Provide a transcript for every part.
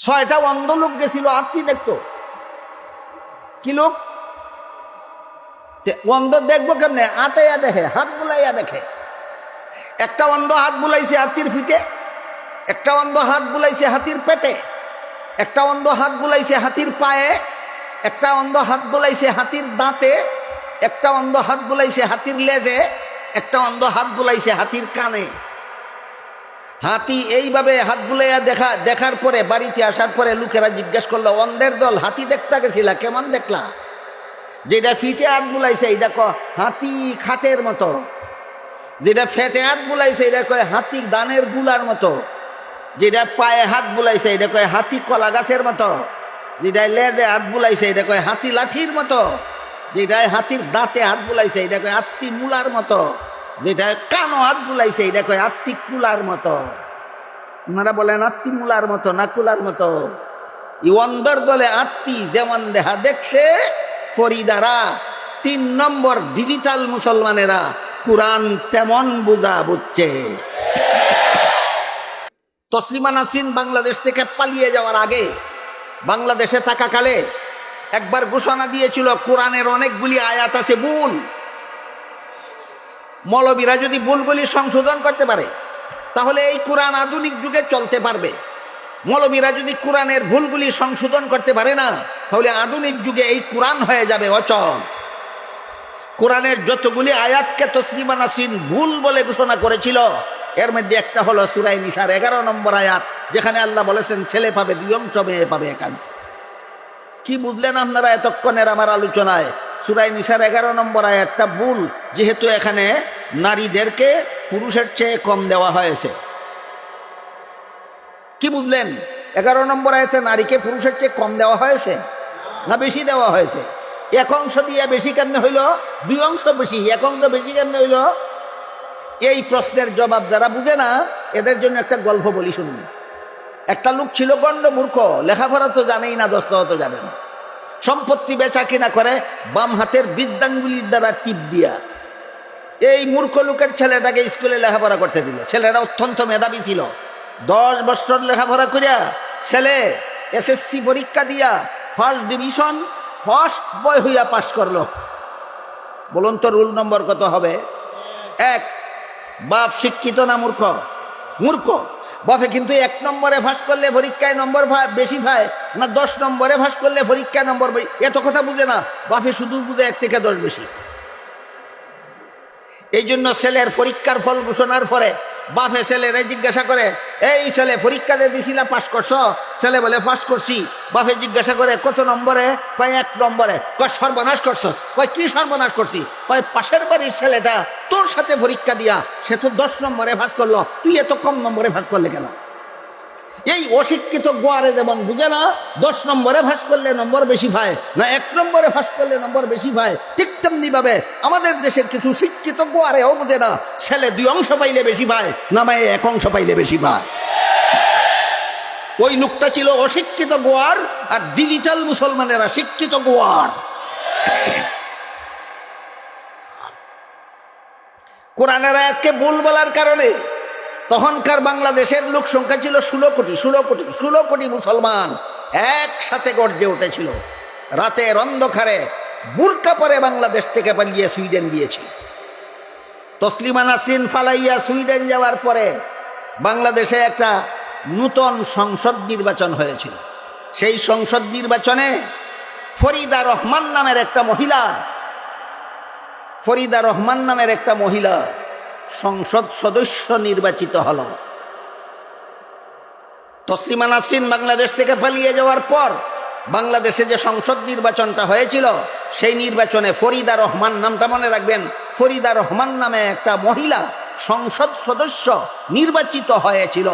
ছয়টা অন্ধ লোক গেছিল আত্মী দেখতো? কি লোক? অন্ধ দেখব কেমনে? আতাইয়া দেখে, হাত বুলাইয়া দেখে। একটা অন্ধ হাত বুলাইছে হাতির ফিটে একটা অন্ধ হাত বুলাইছে হাতির পেটে, একটা অন্ধ হাত বুলাইছে হাতির পায়ে, একটা অন্ধ হাত বুলাইছে হাতির দাঁতে, একটা অন্ধ হাত বুলাইছে হাতির লেজে, একটা অন্ধ হাত বুলাইছে হাতির কানে। হাতি এইভাবে হাত বুলাইয়া দেখা, দেখার পরে, বাড়িতে আসার পরে লোকেরা জিজ্ঞেস করল, অন্ধের দল হাতি দেখতে গেছিলা, কেমন দেখলা? যেটা ফিটে হাত বুলাইছে এই ক হাতি খাটের মতো। যেটা ফেটে হাত বুলাইছে এটা কয়, হাতি দানেরগুলার মতো। যেটা পায়ে হাত বুলাইছে এটা কয়, হাতি কলা গাছের মতো। যেটা লেজে হাত বুলাইছে এটা কয়, হাতি লাঠির মতো। যেটায় হাতির দাঁতে হাত বুলাইছে এটা কয় আত্মি মূলার মতো। যেটা কানো হাত বুলাইছে, এটা কয় আত্মি কুলার মতো। ওনারা বলেন আত্মি মূলার মতো, না কুলার মতো। অন্দর দলে আত্মি যেমন দেহা দেখছে, ফরিদারা, তিন নম্বর ডিজিটাল মুসলমানেরা কোরআন তেমন বুঝা বুঝছে। তসলিমা নাসিন বাংলাদেশ থেকে পালিয়ে যাওয়ার আগে বাংলাদেশে থাকাকালে একবার ঘোষণা দিয়েছিল, কোরআনের অনেকগুলি আয়াত আছে, ভুল। মৌলবীরা যদি ভুলগুলি সংশোধন করতে পারে, তাহলে এই কোরআন আধুনিক যুগে চলতে পারবে। মৌলবীরা যদি কোরআনের ভুলগুলি সংশোধন করতে পারে না, তাহলে আধুনিক যুগে এই কোরআন হয়ে যাবে অচল। কোরআনের যতগুলি আয়াতকে তসলিমা নাসিন ভুল বলে ঘোষণা করেছিল, এর মধ্যে একটা হলো সুরাই নিসার এগারো নম্বর আয়াত, যেখানে আল্লাহ বলেছেন, ছেলে পাবে, দুই অংশ মেয়ে পাবে একাংশ কি বুঝলেন আপনারা এতক্ষণের আমার আলোচনায়? সুরাই নিসার এগারো নম্বর আয়াতটা ভুল, যেহেতু এখানে নারীদেরকে পুরুষের চেয়ে কম দেওয়া হয়েছে। কি বুঝলেন? এগারো নম্বর আয়তে নারীকে পুরুষের চেয়ে কম দেওয়া হয়েছে না বেশি দেওয়া হয়েছে? এক অংশ দিয়ে বেশি কেমনে হইল? দুই অংশ বেশি। এক অংশ বেশি কেমনে হইল? এই প্রশ্নের জবাব যারা বুঝে না, এদের জন্য একটা গল্প বলি শুনুন। একটা লোক ছিল গণ্ড মূর্খ, লেখাপড়া তো জানেই না, দস্ত তো জানে না। সম্পত্তি বেচা কিনা করে বাম হাতের বিদ্যাঙ্গুলির দ্বারা টিপ দিয়া। এই মূর্খ লোকের ছেলেটাকে স্কুলে লেখাপড়া করতে দিল। ছেলেটা অত্যন্ত মেধাবী ছিল। দশ বছর লেখাপড়া করিয়া ছেলে এসএসসি পরীক্ষা দিয়া ফার্স্ট ডিভিশন ফার্স্ট বয় হইয়া পাশ করল। বলুন তো রুল নম্বর কত হবে? এক, বাপ শিক্ষিত না মূর্খ? মূর্খ। বাপে, কিন্তু এক নম্বরে ফাঁস করলে পরীক্ষায় নম্বর বেশি পায় না দশ নম্বরে ফাঁস করলে পরীক্ষায় নম্বর এত কথা বুঝে না। বাফে শুধু বুঝে এক থেকে দশ বেশি। এই জন্য ছেলের পরীক্ষার ফল ঘোষণার পরে বাপে ছেলেরে জিজ্ঞাসা করে, এই ছেলে, পরীক্ষা দিয়ে দিছিলাম পাশ করছ? ছেলে বলে, পাশ করছি। বাপে জিজ্ঞাসা করে, কত নম্বরে? কয়, এক নম্বরে। কয়, সর্বনাশ করছ। কয়, কি সর্বনাশ করছি? কয়, পাশের বাড়ির ছেলেটা তোর সাথে পরীক্ষা দিয়া সে তো দশ নম্বরে ফাঁস করল। তুই এত কম নম্বরে ফাঁস করলে কেন? এই অশিক্ষিত গোয়ারে যেমন বুঝে না, দশ নম্বরে ফাঁস করলে নম্বর বেশি পায়, না এক নম্বরে ফাঁস করলে নম্বর বেশি পায়, ঠিক তেমনি ভাবে আমাদের দেশের কিছু শিক্ষিত গোয়ারেও বুঝে না, ছেলে দুই অংশ পাইলে বেশি পায়, না মায়ে এক অংশ পাইলে বেশি পায়। ওই লোকটা ছিল অশিক্ষিত গোয়ার আর ডিজিটাল মুসলমানেরা শিক্ষিত গোয়ার। কোরআনের আয়াতকে ভুল বলার কারণে তখনকার বাংলাদেশের লোক সংখ্যা ছিল ষোলো কোটি ষোলো কোটি ষোলো কোটি মুসলমান একসাথে গর্জে উঠেছিল। রাতের অন্ধকারে বুরকা পরে বাংলাদেশ থেকে পালিয়ে সুইডেন গিয়েছিল। তসলিমা নাসরিন ফালাইয়া সুইডেন যাওয়ার পরে বাংলাদেশে একটা নূতন সংসদ নির্বাচন হয়েছিল। সেই সংসদ নির্বাচনে ফরিদা রহমান নামের একটা মহিলা, ফরিদা রহমান নামের একটা মহিলা সংসদ সদস্য নির্বাচিত হল। তসলিমা নাসরিন বাংলাদেশ থেকে পালিয়ে যাওয়ার পর বাংলাদেশে যে সংসদ নির্বাচনটা হয়েছিল, সেই নির্বাচনে ফরিদা রহমান নামটা মনে রাখবেন, ফরিদা রহমান নামে একটা মহিলা সংসদ সদস্য নির্বাচিত হয়েছিল।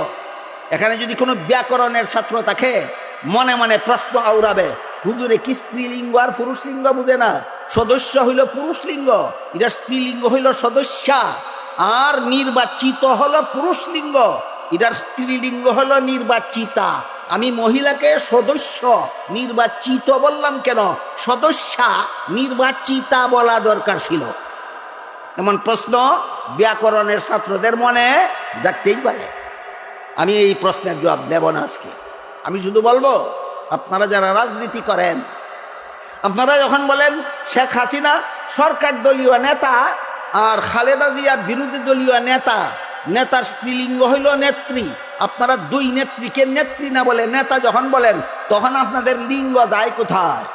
এখানে যদি কোনো ব্যাকরণের ছাত্র থাকে, মনে মনে প্রশ্ন আউড়াবে হুজুরে কি স্ত্রীলিঙ্গ আর পুরুষ লিঙ্গ বুঝে না? সদস্য হইল পুরুষ লিঙ্গ এটা স্ত্রীলিঙ্গ হইল সদস্যা। আর নির্বাচিত হলো পুরুষ লিঙ্গ। এটার স্ত্রীলিঙ্গ হলো নির্বাচিতা। আমি মহিলাকে সদস্য, নির্বাচিত বললাম কেন? সদস্যা নির্বাচিতা বলা দরকার ছিল। এমন প্রশ্ন ব্যাকরণের ছাত্রদের মনে জাগতেই পারে। আমি এই প্রশ্নের জবাব নেব না আজকে। আমি শুধু বলব, আপনারা যারা রাজনীতি করেন, আপনারা যখন বলেন শেখ হাসিনা সরকার দলীয় নেতা আর খালেদা জিয়া বিরোধী দলীয় নেতা, নেতার স্ত্রীলিঙ্গ হইল নেত্রী। আপনারা দুই নেত্রীকে নেত্রী না বলে নেতা যখন বলেন, তখন আপনাদের লিঙ্গ যায় কোথায়?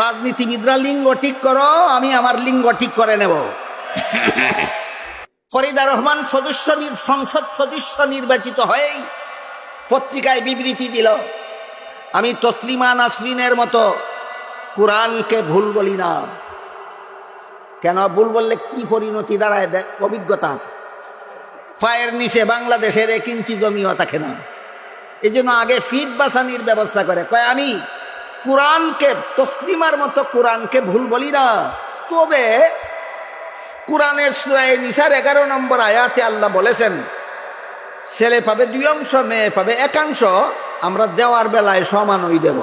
রাজনীতিবিদরা লিঙ্গ ঠিক করো, আমি আমার লিঙ্গ ঠিক করে নেব। ফরিদা রহমান সদস্য সংসদ সদস্য নির্বাচিত হয়েই পত্রিকায় বিবৃতি দিল, আমি তসলিমা নাসরিনের মতো কোরআনকে ভুল বলি না। কেন ভুল বললে কি পরিণতি দাঁড়ায় অভিজ্ঞতা আছে। ফায়ের নিচে বাংলাদেশের এক ইঞ্চি জমিও থাকে না। এই জন্য আগে ফিট বাসানির ব্যবস্থা করে। কয়, আমি কোরআনকে, তসলিমার মতো কোরআনকে ভুল বলি না। তবে কোরআনের সুরায় নিসার এগারো নম্বর আয়াতে আল্লাহ বলেছেন, ছেলে পাবে দুই অংশ, মেয়ে পাবে একাংশ, আমরা দেওয়ার বেলায় সমানই দেব।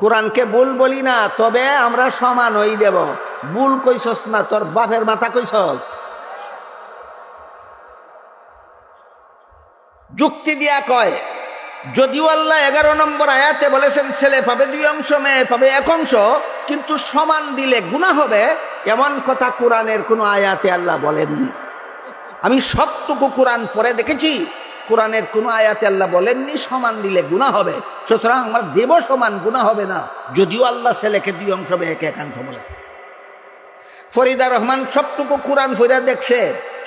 কোরআনকে ভুল বলি না, তবে আমরা সমানই দেব। ভুল কইছস না, তোর বাপের মাথা কইছস যুক্তি দিয়া কয়, যদিও আল্লাহ এগারো নম্বর আয়াতে বলেছেন, ছেলে পাবে দুই অংশ, মেয়ে পাবে এক অংশ, কিন্তু সমান দিলে গুণা হবে, এমন কথা কোরআনের কোনো আয়াতে আল্লাহ বলেননি। আমি সবটুকু কোরআন পরে দেখেছি। কোরআনের কোনো আয়াতে আল্লাহ বলেননি, সমান দিলে গুণা হবে। সুতরাং আমার দেব সমান গুণা হবে না। যদিও আল্লাহ ছেলেকে দুই অংশ মেয়েকে একাংশ বলেছে। ফরিদা রহমান সবটুকু কোরআন ফরিদা দেখছে,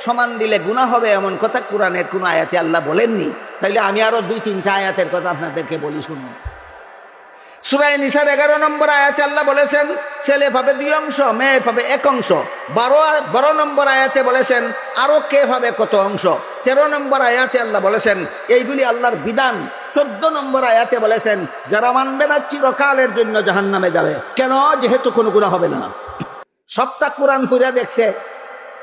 সমান দিলে গুণা হবে এমন কথা কোরআনের কোনো আয়াতে আল্লাহ বলেননি। তাইলে আমি আরও দুই তিনটা আয়াতের কথা আপনাদেরকে বলি শুনুন। সুরাই নিসার এগারো নম্বর আয়াতে আল্লাহ বলেছেন, ছেলে পাবে দুই অংশ, মেয়ে পাবে এক অংশ। বারো বারো নম্বর আয়াতে বলেছেন, আরও কে পাবে কত অংশ? তেরো নম্বর আয়াতে আল্লাহ বলেছেন, এইগুলি আল্লাহর বিধান। চোদ্দ নম্বর আয়াতে বলেছেন, যারা মানবে না চিরকালের জন্য জাহান নামে যাবে। কেন? যেহেতু কোনো গুণা হবে না। সবটা কোরআন ফুরিয়া দেখছে।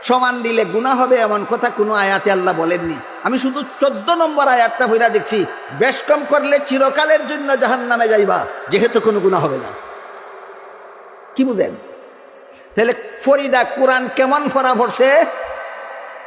সমান দিলে গুণা হবে এমন কথা কোনো আয়াতে আল্লাহ বলেননি। আমি শুধু চোদ্দ নম্বর আয়াতটা ফুরিয়া দেখছি। বেশ কম করলে চিরকালের জন্য জাহান নামে যাইবা, যেহেতু কোনো গুণা হবে না। কি বুঝেন? তাহলে ফরিদা কোরআন কেমন ফরা ভরছে